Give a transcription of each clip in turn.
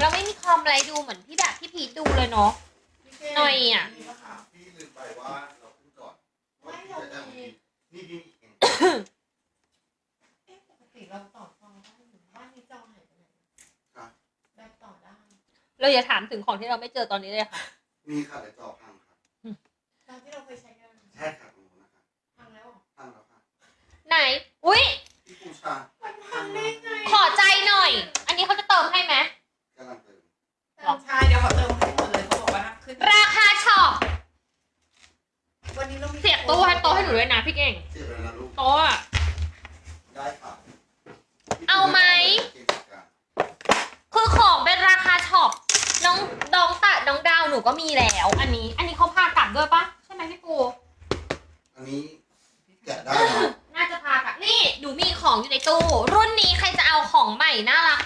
เราไม่มีคอมอะไรดูเหมือนพี่แบบพี่พีทดูเลยเนาะ หน่อยอะ นี่นะคะพี่ลืมไปว่าเราขึ้นก่อนว่าพี่จะได้ของพี่นี่พี่อีกเองเอ๊ะปกติเราต่อจอได้อยู่บ้านนี้จอหายไปไหนแบบต่อได้เราอย่าถามถึงของที่เราไม่เจอตอนนี้เลยค่ะ มีค่ะแต่จอพังค่ะตอนที่เราเคยใช้กันใช่ค่ะตรงนู้นนะคะพังแล้วเหรอพังแล้วค่ะไหน อุ้ยพี่ปูชามันพังได้ไงขอใจหน่อย อันนี้เขาจะเติมให้ไหม กำลังเติมใช่เดี๋ยวขอเติมให้หมดเลยเขาบอกว่าขึ้นราคาช็อปวันนี้เรามีเสียบตู้ให้โต๊ะให้หนูด้วยนะพี่เก่งเสียบไปแล้วนะลูกโต๊ะอะได้ค่ะเอาไหมคือของเป็นราคาช็อปน้องดองตะน้องดาวหนูก็มีแล้ว อันนี้ อันนี้เขาพากลับด้วยปะใช่ไหมพี่ปูอันนี้แกะได้เนาะน่าจะพากลับนี่หนูมีของอยู่ในตู้รุ่นนี้ใครจะเอาของใหม่น่ารัก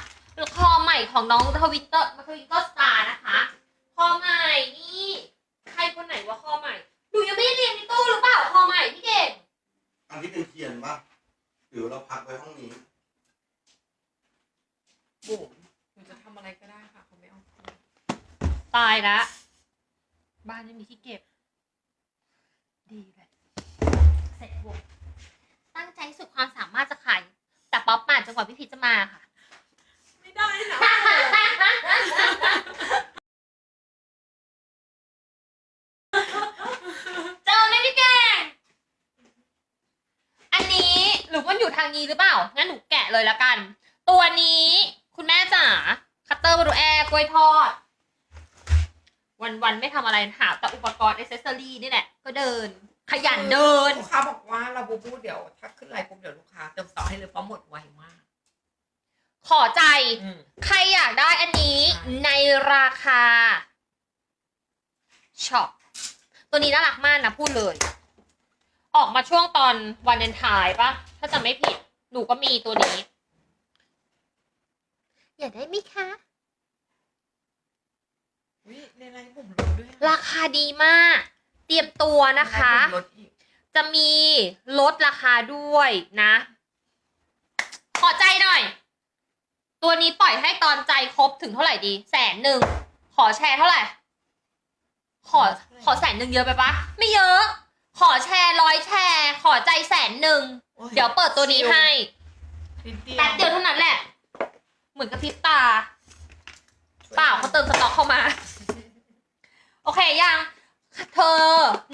คอใหม่ของน้องทวิตเตอร์ทวิตเตอร์สตาร์นะคะคอใหม่นี่ใครคนไหนว่าคอใหม่หนูยังไม่ได้เรียงในตู้หรือเปล่าคอใหม่พี่เก่งอันนี้เป็นเทียนปะหรือเราพักไว้ห้องนี้บุ๋มหนูจะทำอะไรก็ได้ค่ะเขาไม่เอาคืนตายละบ้านไม่มีที่เก็บ ดีเลยเสร็จบุกตั้งใจสุดความสามารถจะขายแต่ป๊อปมาจนกว่าพี่พีชจะมาค่ะ ไม่ได้นะ เจอไหมพี่แกงอันนี้หรือว่าอยู่ทาง นี้หรือเปล่า งั้นหนูแกะเลยละกัน ตัวนี้คุณแม่จ๋าคัตเตอร์บรูแอร์กล้วยทอด วันๆไม่ทำอะไรหาแต่อุปกรณ์อ c เซสซอรี่นี่แหละ ก็เดิน ขยันเดิน ลูกค้าบอกว่าเราบูบูเดี๋ยวถ้าขึ้นไลน์ปุ๊บเดี๋ยวลูกค้าเติมต่อให้เลยเพราะหมดไวมาก ขอใจ อืม ใครอยากได้อันนี้ใช่ ในราคาช็อปตัวนี้น่ารักมากนะพูดเลย ออกมาช่วงตอนวันเลนไทายปะถ้าจำไม่ผิด หนูก็มีตัวนี้ อยากได้ไหมคะ อุ๊ยในไลน์บุ๋มรู้ด้วยอะราคาดีมาก เตรียมตัวนะคะ ในไลน์บุ๋มลดอีกจะมีลดราคาด้วยนะ ขอใจหน่อย ตัวนี้ปล่อยให้ตอนใจครบถึงเท่าไหร่ดี แสนหนึ่ง ขอแชร์เท่าไหร่ ขอขอแสนหนึ่งเยอะไปปะไม่เยอะ ขอแชร์ร้อยแชร์ ขอใจแสนหนึ่งโอ้ เดี๋ยวเปิดตัวนี้ให้นิดเดียวแป๊บเดียวเท่านั้นแหละ เหมือนกับพริบตา เปล่าเขาเติมสต็อกเข้ามา โอเคยัง เธอ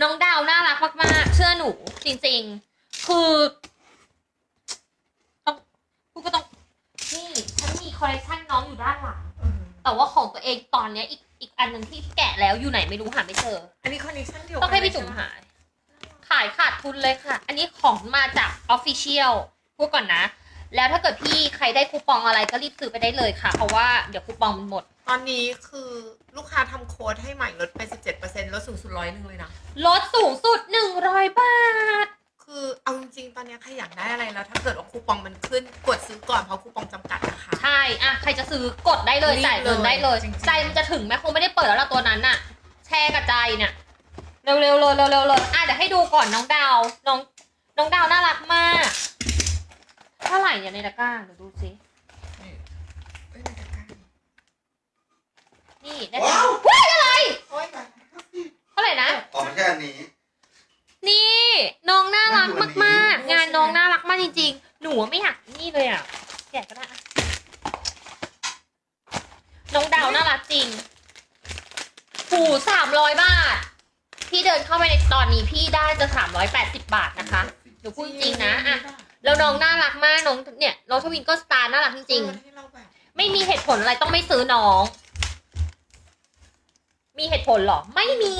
น้องดาวน่ารักมากๆ เชื่อหนู จริงๆ คือต้องพูดก็ต้องนี่ฉันมีคอลเลคชันน้องอยู่ด้านหลัง อืมแต่ว่าของตัวเองตอนเนี้ยอีกอีกอันหนึ่งที่แกะแล้วอยู่ไหนไม่รู้หาไม่เจอ อันนี้คอนเนคชั่นเดียวต้องให้พี่จุ๋มหาขายขาดทุนเลยค่ะ อันนี้ของมาจากออฟฟิเชียลพูดก่อนนะ แล้วถ้าเกิดพี่ใครได้คูปองอะไรก็รีบซื้อไปได้เลยค่ะ เพราะว่าเดี๋ยวคูปองมันหมด ตอนนี้คือลูกค้าทำโค้ดให้ใหม่ลดไป 17%ลดสูงสุดร้อยหนึ่งเลยนะ ลดสูงสุด 100 บาท คือเอาจริงๆตอนนี้ใครอยากได้อะไรแล้ว ถ้าเกิดว่าคูปองมันขึ้นกดซื้อก่อนเพราะคูปองจำกัดนะคะ ใช่ อะ ใครจะซื้อกดได้เลยรีบจ่ายเงินได้เลยเลยจริงๆ ใจมันจะถึงไหมคงไม่ได้เปิดแล้วล่ะตัวนั้นน่ะ แชร์กับใจเนี่ย เร็วๆเลยเร็วๆเลยอะเดี๋ยวให้ดูก่อนน้องดาวน้องน้องดาวน่ารักมาก เท่าไหร่เนี่ยในตะกร้าเดี๋ยวดูสิเอ้ยในตะกร้านี่ได้ว้าวว้ายอะไรโอ๊ยเท่าไหร่นะออกมาแค่อันนี้ นี่น้องน่ารักมากมันอยู่อันนี้ๆงานน้องน่ารักมากจริงๆ หนูอะไม่อยากนี่เลยอะแกะก็ได้อะน้องดาวน่ารักจริงหูสามร้อยบาท พี่เดินเข้าไปในตอนนี้พี่ได้จะสามร้อยแปดสิบบาทนะคะหนูพูดจริงๆนะอะแล้วน้องน่ารักมากน้องเนี่ยน้องทวินก็สตาร์น่ารักจริงเออให้เราแบบๆไม่มีเหตุผลอะไรต้องไม่ซื้อน้อง มีเหตุผลเหรอ ไม่มี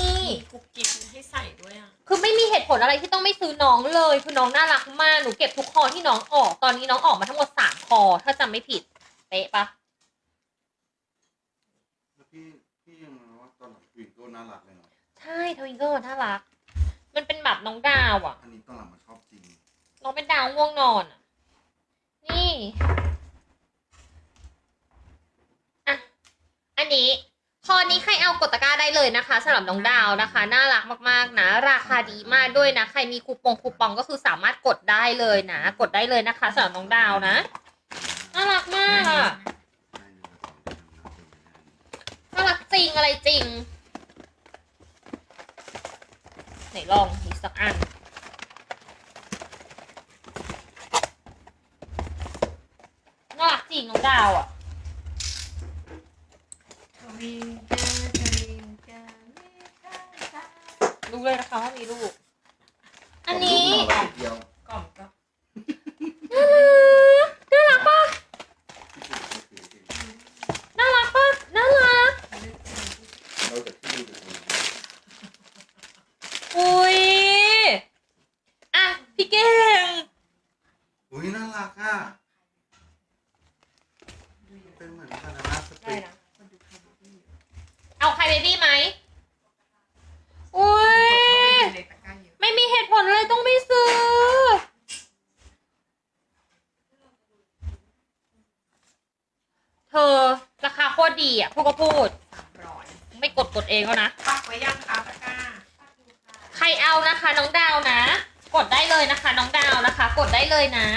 กุ๊กกิ๊กให้ใส่ด้วยอะคือไม่มีเหตุผลอะไรที่ต้องไม่ซื้อน้องเลยคือน้องน่ารักมากหนูเก็บทุกคอที่น้องออก ตอนนี้น้องออกมาทั้งหมดสามคอ ถ้าจำไม่ผิดเป๊ะปะแล้วพี่พี่ยังมองว่าตอนหลังทวินโก้น่ารักเลยเนาะ ใช่ทวิงเกิลน่ารัก มันเป็นแบบน้องดาวอะอันนี้ตอนหลังมันชอบจริง น้องเป็นดาวง่วงนอนอะนี่ อะ อันนี้ คอนี้ใครเอากดตะกร้าได้เลยนะคะสำหรับน้องดาวนะคะ น่ารักมากๆนะ ราคาดีมากด้วยนะ ใครมีคูปองคูปองก็คือสามารถกดได้เลยนะ กดได้เลยนะคะสำหรับน้องดาวนะ น่ารักมากอะได้เลยแล้วก็เดี๋ยวนะอะไรจริง ไหนลองอีกสักอัน น่ารักจริงน้องดาวอะ ทวิงกาทวิงกาไม่กาตารู้เลยนะคะว่ามีลูก อันนี้ เอาไว้เดียว กล่อมก็ น่ารัก น่ารักปะ ที่ถูกก็คือ น่ารักปะน่ารัก ลึก เราจะที่ดูจากตรงนี้ อุ้ย อะ พี่เก่ง อุ้ยน่ารักอะเป็นเหมือนคานานาส ใช่ ติก นะคนดูใครดูดีเยอะ เอาใครเบบี้ไหมอุ้ยกดเข้าไปดูในตะกร้าเยอะไม่มีเหตุผลเลยต้องไม่ซื้อ เธอราคาโคตรดีอะพูดก็พูดสามร้อยไม่กดกดเองแล้วนะ ปักไว้ยังคะตะกร้าใครเอานะคะน้องดาวนะ กดได้เลยนะคะน้องดาวนะคะ กดได้เลยนะ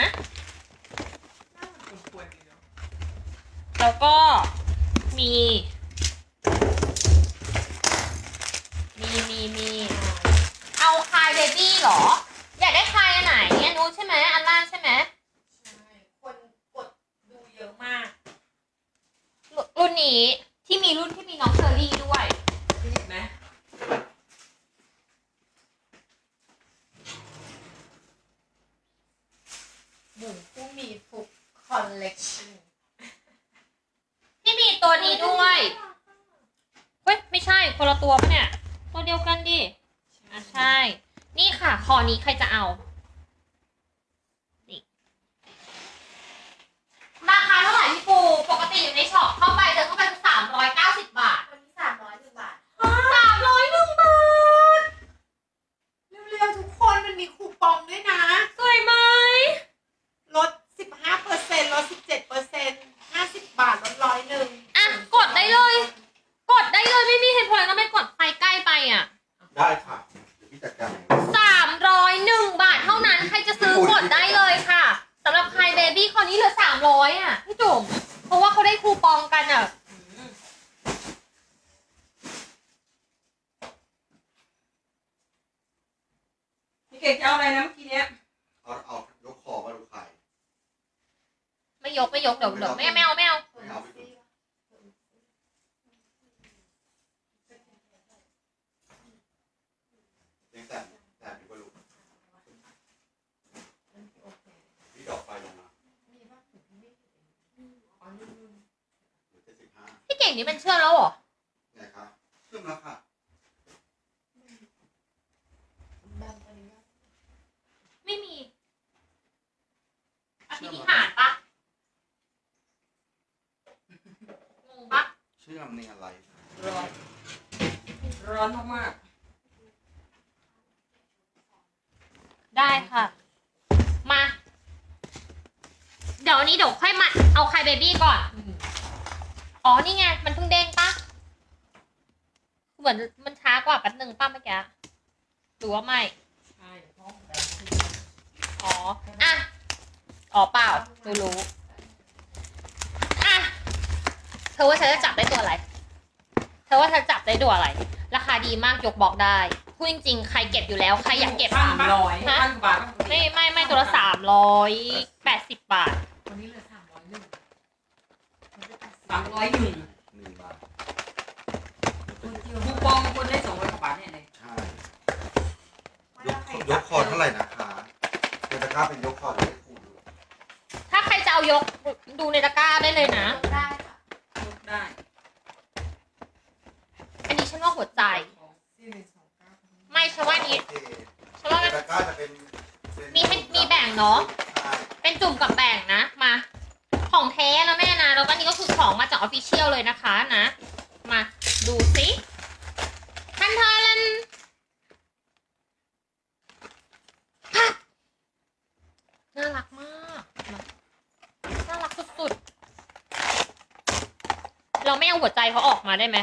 หน้ามันควรๆดีเนาะแล้วก็มีมีมีมีเอาคายเบบี้เห รอ อยากได้คายอันไหนอันนู้นใช่ไหมอันล่างใช่ไหมใช่คนกดดูเยอะมาก รุ่นรุ่นนี้ที่มีรุ่นที่มีน้องเชอรี่ด้วยพี่หยิบไหมหมูผู้มีทุกคอลเลกชัน ที่มีตัวนี้ด้วย เฮ้ย ไม่ใช่ คนละตัวปะเนี่ย ตัวเดียวกันดิ อะใช่ นี่ค่ะ คอ นี้ใครจะเอา นี่ราคาเท่าไหร่พี่ปู ปกติอยู่ในช็อปเข้าไปเดินเข้าไปคือสามร้อยเก้าสิบบาท วันนี้สามร้อยหนึ่งบาท สามร้อยหนึ่งบาท เร็วๆทุกคนมันมีคูปองด้วยนะ สวยไหม ลด 15เปอร์เซ็นต์ลด 17เปอร์เซ็นต์50 บาทลดร้อยหนึ่ง อะ กดได้เลย กดได้เลยไม่มีเหตุผลแล้วไม่กดไปใกล้ไปอะ ได้ค่ะ เดี๋ยวพี่จัดการ สามร้อยหนึ่งบาทเท่านั้น ใครจะซื้อกดได้เลยค่ะสำหรับใครเบบี้คราวนี้เหลือสามร้อยอะ พี่จุ๋มเพราะว่าเขาได้คูปองกันอะ พี่เก่งจะเอาอะไรนะเมื่อกี้เนี้ย เอาเอายกคอมาดูไข่ ไม่ยกไม่ยกเดี๋ยวเดี๋ยวไม่ไม่เอาไม่เอา ไม่เอาพี่จุ๊บยังแต่แต่อยู่ก็รู้พี่ดอกไฟลงมา มีป่ะอ๋อนี่ เหลือเจ็ดสิบห้าพี่เก่งนี่เป็นเชื่อแล้วเหรอ ไงคะเชื่อมแล้วค่ะดำตัวนี้ไม่มีอภินิหารปะงงปะเชื่อมนี่อะไรร้อน ร้อนมากได้ค่ะ ดี๋ยววันนี้เดี๋ยวค่อยมาเอาใครเบบี้ก่อน อ๋อนี่ไง มันเพิ่งเด้งปะเหมือนมันช้ากว่าแป๊บหนึ่งป้าเมื่อกี้หรือว่าไม่ ใช่ห้องอ๋อ อะ อ๋อเปล่ารู้รู้ อะ เธอว่าเธอจะจับได้ตัวอะไร เธอว่าเธอจับได้ตัวอะไร ราคาดีมากยกบอกได้ พูดจริงๆ ใครเก็บอยู่แล้ว ใครอยากเก็บๆพันร้อยฮะพันกว่าบาท ไม่ไม่ไม่ตัวละสามร้อยแปดสิบบาท วันนี้เหลือ301 สามร้อยหนึ่งหนึ่งบาทคนเดียวคูปองคนได้สองร้อยกว่าบาทเนี่ยเลยใช่ยกยกคอเท่าไหร่นะคะในตะกร้าเป็นยกคอหรือคูณถ้าใครจะเอายกดูในตะกร้าได้เลยนะ ได้ค่ะยกได้อันนี้ฉันว่าหัวใจ4129ไม่ฉันว่าอันนี้โอเคฉันว่าในมันตะกร้าจะเป็นเป็นมีให้มีแบ่งเนาะใช่เป็นจุ่มกับแบ่งนะ มา ของแท้นะแม่นะแล้วก็อันนี้ก็คือของมาจากออฟฟิเชียลเลยนะคะนะ มาดูสิทันทันพับน่ารักมากมาน่ารักสุดๆ เราไม่เอาหัวใจเขาออกมาได้ไหม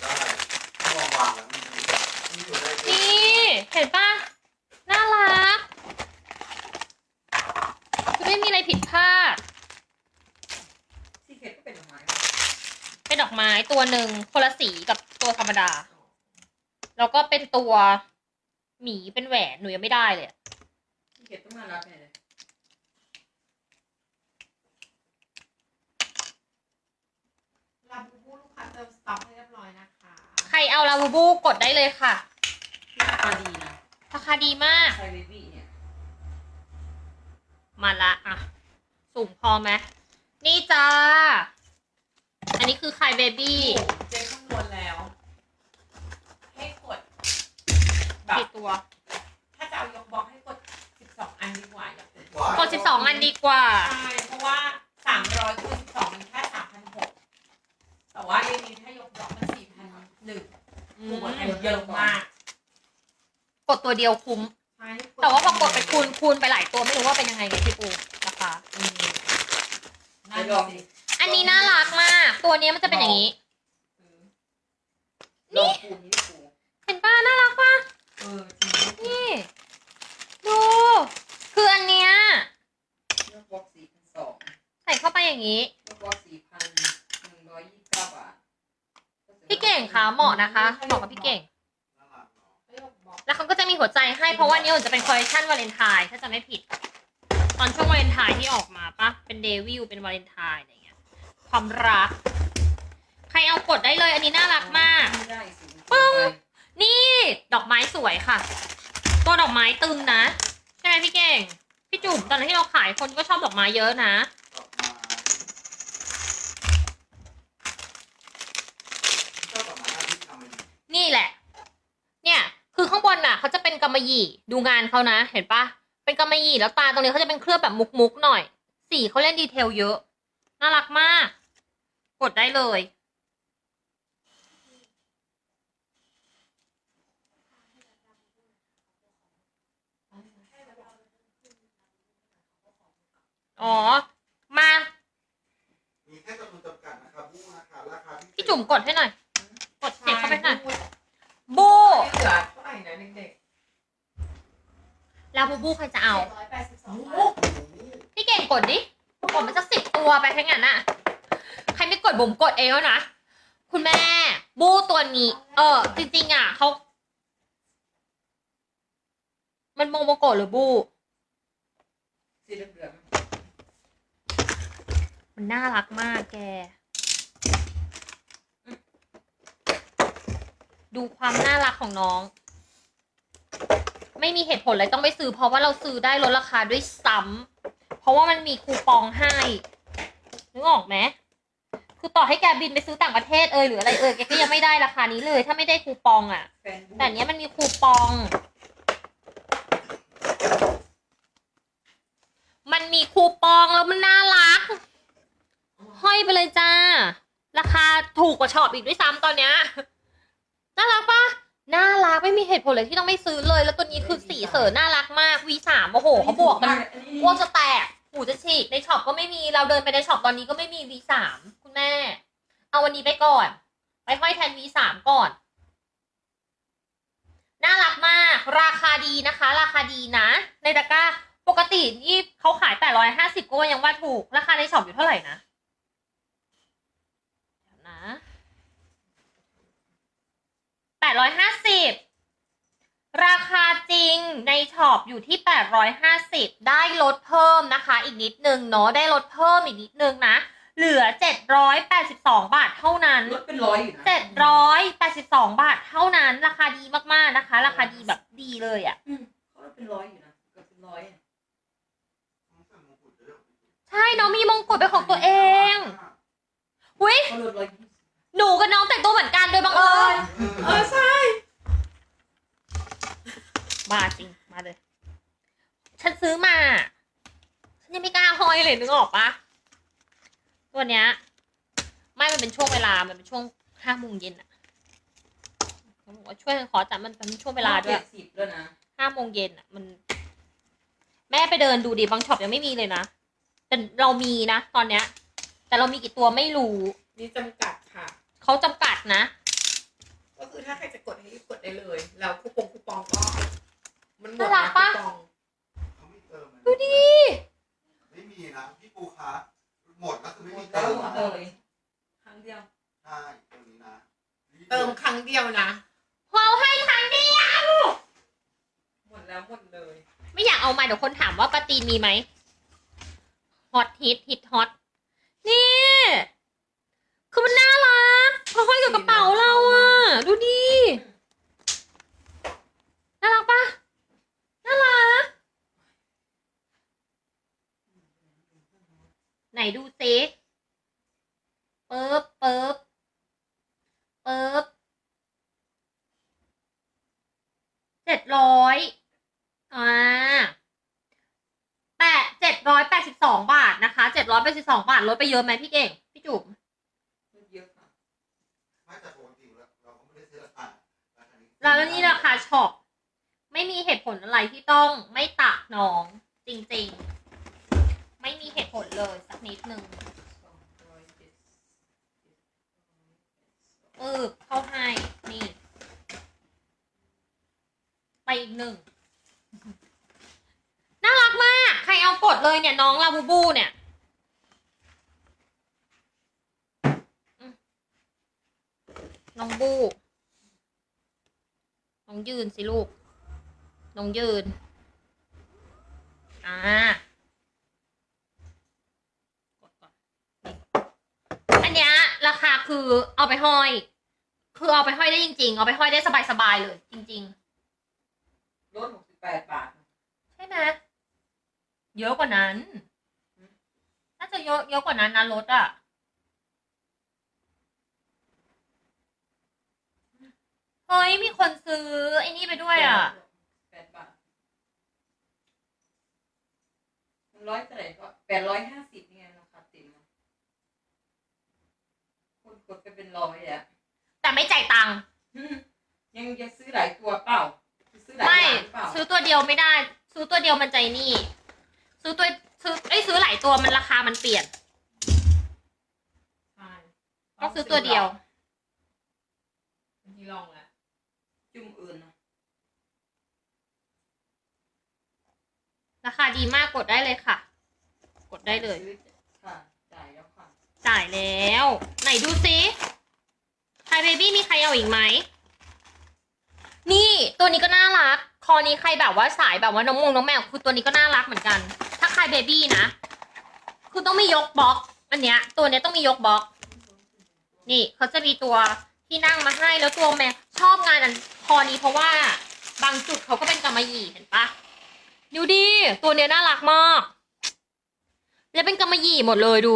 ได้ต้องลองวางแล้วมันมีอยู่ได้นี่ เห็นปะน่ารักคือไม่มีอะไรผิดพลาด ซีเคทก็เป็นดอกไม้ เป็น ดอก ไม้ตัวหนึ่งคนละสีกับตัวธรรมดา แล้วก็เป็นตัวหมีเป็นแหวนหนูยังไม่ได้เลยอะพี่เก็บต้องมารับแน่เลยลาบูบูลูกค้าเติมสต็อกให้เรียบร้อยนะคะใครเอาลาบูบูกดได้เลยค่ะที่ราคาดีนะราคาดีมาก ไซเบบี้เนี่ยมาละอะ สูงพอไหมนี่จ้า อันนี้คือใครเบบี้เจ๊คำนวณแล้ว ให้กดแบบกี่ตัว ถ้าจะเอายกบล็อกให้กด 12 อันดีกว่าอย่ากดว้าวกด12อันดีกว่า ใช่เพราะว่า 300คูณ12 มันแค่3,600แต่ว่าในนี้ถ้ายกบล็อกมัน4,001อืคูมณกันเยอะมาก กดตัวเดียวคุ้ม ใช่แต่ว่าพอกดไปคูณคูณไปหลายตัวไม่รู้ว่าเป็นยังไงไงพี่ปูราคา อืมไปนั่นลองสิดิ อันนี้น่ารักมาก ตัวนี้มันจะเป็นอย่างนี้เออลองปูนี่ปูเห็นป้าน่ารักป่ะ เออจริงนี่ ดู คืออันเนี้ยเลือกบล็อกสี่พันสองใส่เข้าไปอย่างนี้ เลือกบล็อกสี่พันหนึ่งร้อยยี่สิบเก้าบาทพี่เก่งคะเหมาะนะคะเหมาะกับพี่เก่ง น่ารักเนาะให้ยกบล็อกแล้วเขาก็จะมีหัวใจให้เพราะว่านี้มันจะเป็นคอลเลคชันวาเลนไทน์ถ้าจะไม่ผิด ตอนช่วงวาเลนไทน์ที่ออกมาปะเป็นเดวิลเป็นวาเลนไทน์อะไรเงี้ย ความรัก ใครเอากดได้เลย อันนี้น่ารักมาก ไม่ได้สิปึ้ง นี่ดอกไม้สวยค่ะ ตัวดอกไม้ตึงนะ ใช่ไหมพี่เก่ง พี่จุ๋มตอนนั้นที่เราขายคนก็ชอบดอกไม้เยอะนะ ดอกไม้ชอบดอกไม้อะที่ทำเป็นนี่แหละ เนี่ย คือข้างบนน่ะเขาจะเป็นกำมะหยี่ ดูงานเขานะ เห็นปะ เป็นกำมะหยี่แล้วตาตรงนี้เขาจะเป็นเคลือบแบบมุกๆหน่อย สีเขาเล่นดีเทลเยอะ น่ารักมาก กดได้เลย อ๋อ มา มีแค่จำนวนจำกัดนะครับบู้นะคะราคาพิเศษพี่จุ๋มกดให้หน่อย กดเสียบเข้าไปหน่อยบูบูไม่เหลือเท่าไหร่นะเด็กแล้วบูบูใครจะเอาๆโอ้782โหพี่เก่งกดดิ กดมันจะสิบตัวไปทั้งนั้นน่ะใค รไม่กดบุ๋มกดเองแล้วนะ คุณแม่ บูตัวนี้ เออ จริงๆอะเขา มันโมโมโกะหรือบู สีเหลืองมันน่ารักมากแก ดูความน่ารักของน้อง ไม่มีเหตุผลเลยต้องไปซื้อ เพราะว่าเราซื้อได้ลดราคาด้วยซ้ำเพราะว่ามันมีคูปองให้ นึกออกไหม คือต่อให้แกบินไปซื้อต่างประเทศเอยหรืออะไรเอยแกก็ยังไม่ได้ราคานี้เลย ถ้าไม่ได้คูปองอะๆแฟนบูแต่อันเนี้ยมันมีคูปอง มันมีคูปองแล้วมันน่ารัก ห้อยไปเลยจ้า ราคาถูกกว่าช็อปอีกด้วยซ้ำตอนเนี้ย น่ารักปะน่ารักไม่มีเหตุผลเลยที่ต้องไม่ซื้อเลย แล้วตัวนี้คือสีเสริน่ารักมาก V3 โอ้โหเขาบวกมัน อันนี้อ้วกจะแตกหูจะฉีกในช็อปก็ไม่มี เราเดินไปในช็อปตอนนี้ก็ไม่มี V3 คุณแม่ เอาวันนี้ไปก่อน ไปห้อยแทน V3 ก่อน น่ารักมาก ราคาดีนะคะ ราคาดีนะ ในตะกร้า ปกตินี่เขาขาย850ก็ว่าสิบกูยังว่าถูก ราคาในช็อปอยู่เท่าไหร่นะเดี๋ยวนะ850ราคาจริงในช็อปอยู่ที่ 850 ได้ลดเพิ่มนะคะ อีกนิดนึงเนาะ ได้ลดเพิ่มอีกนิดนึงนะ เหลือ 782 บาทเท่านั้น ลดเป็นร้อยอยู่นะเจ็ดร้อยแปดสิบสองบาทเท่านั้น ราคาดีมากๆนะคะ ราคาดีแบบดีเลยอะ่ะ อืมเขาลดเป็นร้อยอยู่นะเกือบเป็นร้อยอะต้องใส่มงกุฎด้วยเหรอใช่น้องมีมงกุฎเป็นของตัวเองอุ้ยเขาลดร้อยยี่สิบหนูกับน้องแต่งตัวเหมือนกันโดยบังเอิญเออใช่มาจริงมาเลย ฉันซื้อมา ฉันยังไม่กล้าห้อยเลยนึกออกปะ ตัวเนี้ย ไม่มันเป็นช่วงเวลา มันเป็นช่วงห้าโมงเย็นอะเขาบอกว่าช่วยขอจัดมันเป็นช่วงเวลาด้วย เจ็ดสิบแล้วนะห้าโมงเย็นอะมัน แม่ไปเดินดูดิบางช็อปยังไม่มีเลยนะแต่เรามีนะตอนเนี้ย แต่เรามีกี่ตัวไม่รู้มีจำกัดค่ะ เขาจำกัดนะ ก็คือถ้าใครจะกดให้รีบกดได้เลย แล้วคูปองคูปองก็ มันหมดน่ารักนะปะ คูปองเขาไม่เติมเลยดูดิ ไม่มีนะพี่ปูคะ หมดก็คือไม่หมมีดเติแล้วมหมดนะเลยครั้งเดียวใช่ตัวนี้นะเติมครั้งเดียวนะ เราให้ครั้งเดียว หมดแล้วหมดเลยไม่อยากเอามาเดี๋ยวคนถามว่าปาตีนมีไหมฮอตฮิตฮิตฮอตนี่ คือมันน่ารักเขาห้อยกับกระเป๋าเราอะดูดิน่ารักปะน่ารัก ไห นดูซิปึ๊บปึ๊บปึ๊บเจ็ดร้อยอ่าแปดเจ็ดร้อยแปดสิบสองบาทนะคะเจ็ดร้อยแปดสิบสองบาทลดไปเยอะไหมพี่เก่ง พี่จุ๋มเยอะค่ะไม่แต่ปกติเราเราก็ไม่ได้ซื้อราคาราคานี้แล้วนี่ราคาช็อปไม่มีเหตุผลอะไรที่ต้องไม่ตักน้องจริงๆไม่มี เลยสักนิดนึงสองเออเข้าให้นี่ ไปอีกหนึ่ง น่ารักมาก ใครเอากดเลยเนี่ย น้องลาบูบูเนี่ยน้องบู น้องยืนสิลูก น้องยืน อ่ากดก่อนนี่อันเนี้ยรา คาคือเอาไปห้อย คือเอาไปห้อยได้จริง ๆ เอาไปห้อยได้สบายๆเลย จริง ลดหกสิบแปดบาท ๆ ใช่ไหมเยอะกว่านั้น น่าจะเยอะเยอะกว่านั้นนะรถอะเฮ้ยมีคนซื้อไอ้นี่ไปด้วยอะแปดบาทมันร้อยเท่าไหร่ก็แปดร้อยห้าสิบนี่ไงราคาเต็มอะคนก ดไปเป็นร้อยอะ แต่ไม่จ่ายตังค์อืมยังจะซื้อหลายตัวเปล่าซื้อหลายไม่อย่างเปล่าซื้อตัวเดียวไม่ได้ ซื้อตัวเดียวมันใจนี่ ซื้อตัวซื้อไอ้ยซื้อหลายตัวมันราคามันเปลี่ยน ใช่ต้องซื้อตัวเดียว บางทีลองแล้วจุ่มอื่นนะราคาดีมากกดได้เลยค่ะ กดได้เลย ซื้อค่ะจ่ายแล้วค่ะ จ่ายแล้ว ไหนดูซิไฮเบบี้มีใครเอาอีกไหม นี่ตัวนี้ก็น่ารัก คอนี้ใครแบบว่าสายแบบว่าน้องมงน้องแมวคือตัวนี้ก็น่ารักเหมือนกัน ถ้าใครเบบี้นะ คือต้องมียกบล็อก อันเนี้ย ตัวเนี้ยต้องมียกบล็อก นี่เขาจะมีตัวที่นั่งมาให้แล้วตัวแม่ชอบงานอันคอนี้เพราะว่า บางจุดเขาก็เป็นกำมะหยี่เห็นปะดูดิตัวเนี้ยน่ารักมาก แล้วเป็นกำมะหยี่หมดเลยดู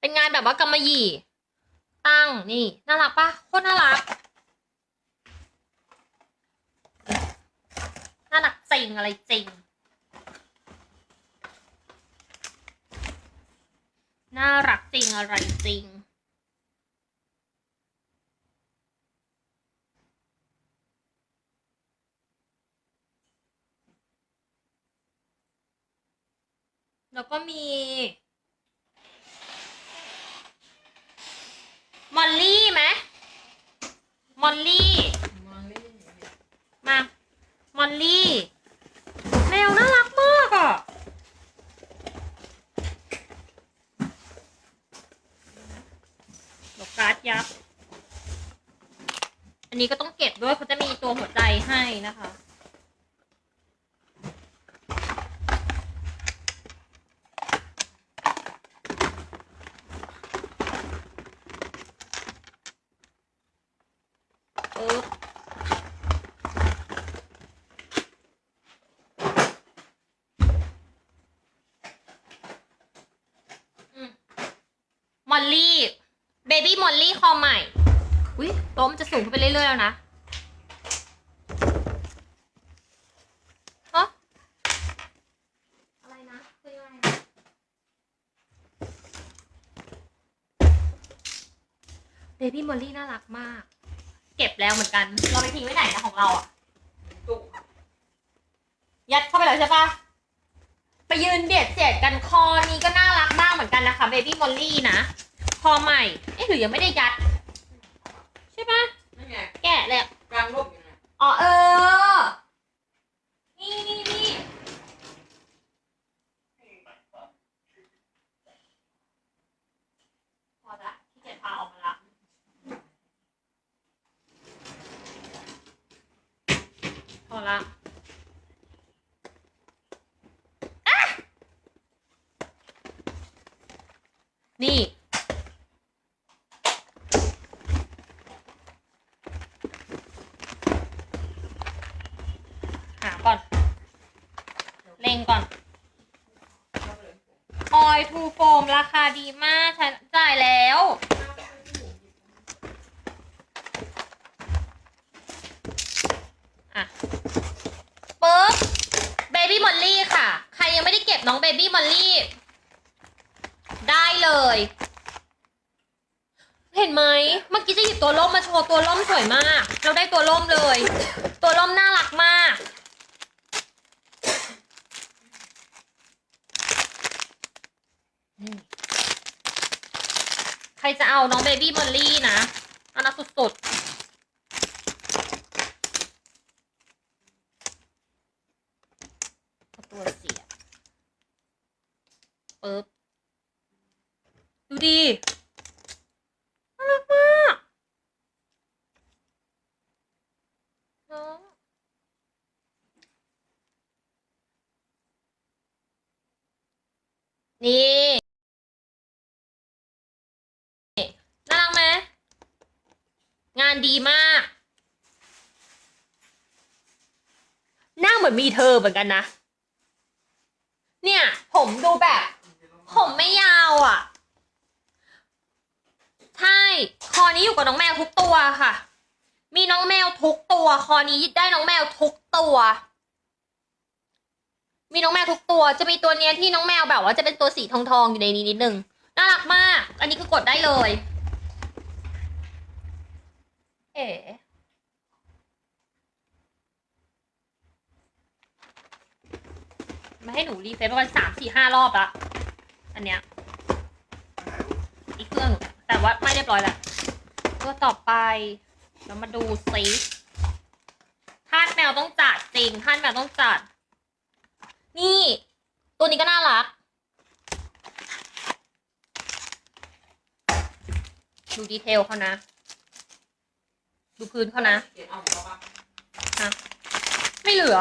เป็นงานแบบว่ากำมะหยี่ ตั้งนี่ น่ารักปะโคตรน่ารัก น่ารักจริงอะไรจริง น่ารักจริงอะไรจริงแล้วก็มี มอลลี่ไหมมอลลี่ มาเล่นอย่างเงี้ย มา มอลลี่ แมวน่ารักมากอะ ดอกการ์ดยักษ์ อันนี้ก็ต้องเก็บด้วยเขาจะมีตัวหัวใจให้นะคะ ปึ๊บอืมมอลลี่ เบบี้มอลลี่คอใหม่ อุ้ยโต๊ะมันจะสูงขึ้นไปเรื่อยๆแล้วนะฮะอะไรนะคือยังไงเบบี้มอลลี่น่ารักมาก เก็บแล้วเหมือนกัน เราไปทิ้งไว้ไหนนะของเราอะตู้ยัดเข้าไปแล้วใช่ปะไปยืนเบียดเสียดกันคอนี้ก็น่ารักมากเหมือนกันนะคะเบบี้มอลลี่นะ คอใหม่ เอ๊ะหรือยังไม่ได้ยัด ใช่ปะนั่น แกะแล้ว กลางร่มอยู่นะอ๋อเออ นี่นี่นี่พอละที่แกียจพาออกมาละพอละนี่ ราคาดีมากฉันจ่ายแล้ว อะปึ๊บเบบี้มอลลี่ค่ะ ใครยังไม่ได้เก็บน้องเบบี้มอลลี่ ได้เลย เห็นไหม เมื่อกี้จะหยิบตัวร่มมาโชว์ตัวร่มสวยมาก เราได้ตัวร่มเลย ตัวร่มน่ารักมาก นี่ ใครจะเอาน้องเบบี้มอลลี่นะน่ารักสุดๆเอาตัวเสียบปึ๊บ ดูดีน่ารักมากน้องนี่ น่ารักไหมงานดีมาก หน้าเห มีเธอเหมือนกันนะ เนี่ย ผมดูแบบ ผมไม่ยาวอะ ใช่ คอนี้อยู่กับน้องแมวทุกตัวค่ะ มีน้องแมวทุกตัว คอนี้ได้น้องแมวทุกตัว มีน้องแมวทุกตัว จะมีตัวเนี้ยที่น้องแมวแบบว่าจะเป็นตัวสีทองๆอยู่ในนี้นิดนึง น่ารักมาก อันนี้คือกดได้เลย เอ๋ มาให้หนูรีเฟซประมาณสามสี่ห้ารอบละอันเนี้ยอีกเครื่องหนึ่งแต่ว่าไม่เรียบร้อยแล้วตัวต่อไปเรามาดูซิทาสแมวต้องจัดจริงทาสแมวต้องจัด นี่ ตัวนี้ก็น่ารัก ดูดีเทลเขานะ ดูพื้นเขานะเขียนเอาแล้วปะไม่เหลือ